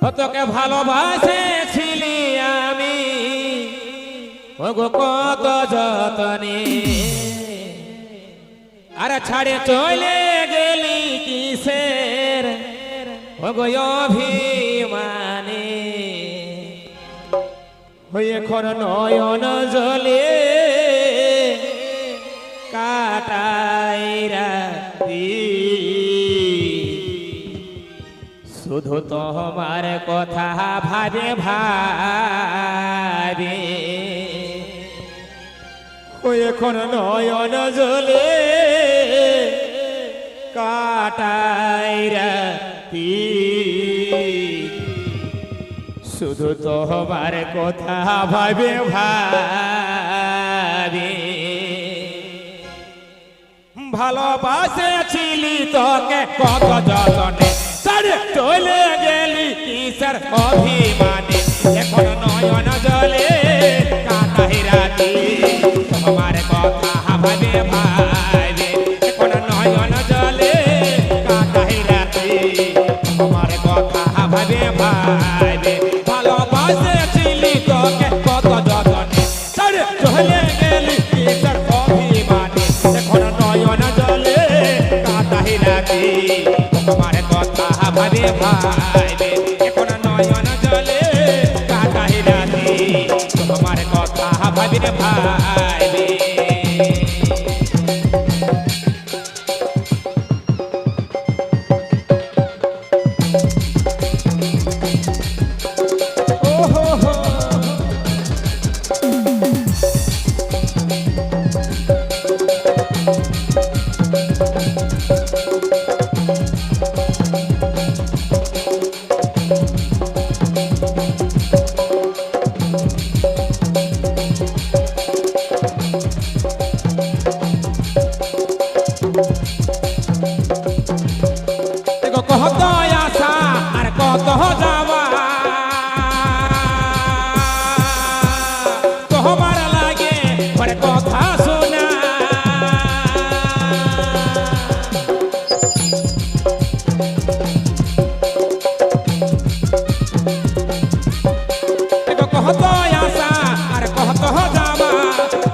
তোকে ভালোবাসেছিলি আমি। কত যতনে। আরে ছাড়ে চলে গেলি কিসের? ওগো অভিমানে। ওই এখন নয়ন জলে কাটাই রাতি শুধু তোমার কথা ভাবে ভাবে। এখন নয়ন জলে কাটাই রাতি। শুধু তোমার কথা ভাবে ভাবে। ভালোবাসেছিলি তোকে কত যতনে কিসের অভিমানে। এখন নয়ন জলে কাটাই রাতি তোমার কথা ভাবে ভাবে। এখন নয়ন জলে কাটাই তোমার কথা ভাবে ভাবে। ভালোবাসেছিলি তোকে কত যতনে। সারে চলে গেলি কিসের অভিমানে। এখন নয়ন জলে কাটাই তোমার কথা ভাবে এখন নয়ন জলে কাটাই রাতি। তোমার কথা ভাবে ভাইবে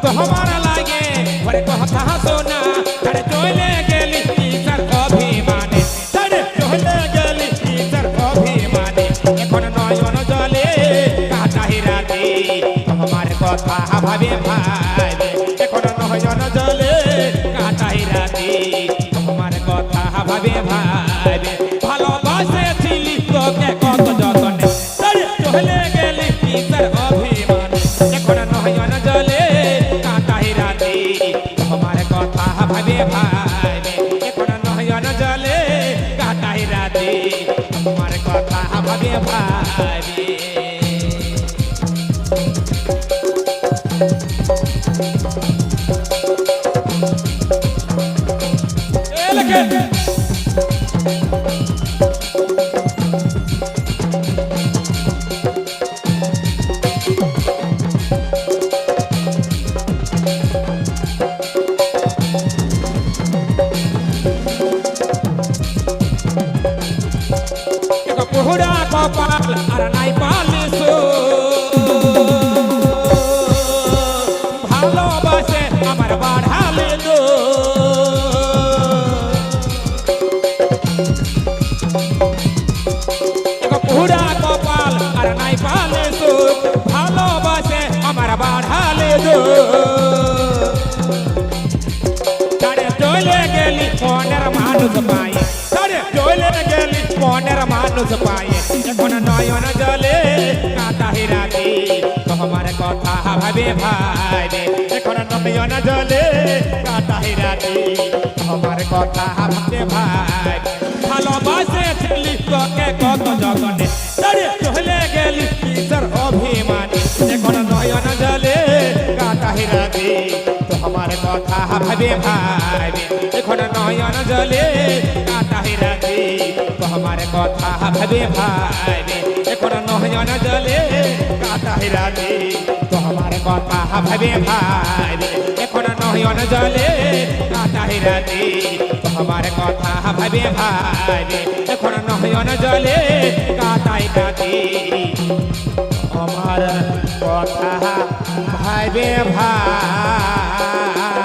তোমার লাগে। পরে কথা শোনা, তারে চলে গেলি কিসের অভিমানে। তারে চলে গেলি কিসের অভিমানে। এখন নয়ন জলে কাটাই রাতে। তোমার কথা ভাবে ভাবে। এখন নয়ন জলে কাটাই রাতে। তোমার কথা ভাবে ভাবে। ভালোবাসেছিলি তোকে কত যতনে। তারে চলে গেলি কিসের অভিমানে। এখন নয়ন জলে ভাবে এখন নয়ন জলে কাটাই রাতে তোমার কথা ভাবে ভাবে এলাকে ଏକ ঘোড়া কপাল আর নাই পাল। মনের মানুষ পায়ে এখন নয়ন জলে কাটা হিরাতি তোমার কথা ভাবে ভাইবে এখন নয়ন জলে কাটা হিরাতি তোমার কথা ভাবে ভাই ভালোবাসে ছিলি তোকে কত জগনে তারে চলে গেলি কিসের অভিমানী এখন নয়ন জলে কাটা হিরাতি তোমার কথা ভাবে ভাইবে এখন নয়ন জলে তোমার কথা ভাবে ভাইবে এখন নয়ন জলে কাটাই রাতে তোমার কথা ভাবে ভাইবে এখন নয়ন জলে কাটাই রাতে তোমার কথা ভাবে ভাইবে এখন নয়ন জলে কাটাই সাইডা আমার কথা ভাইবে ভাই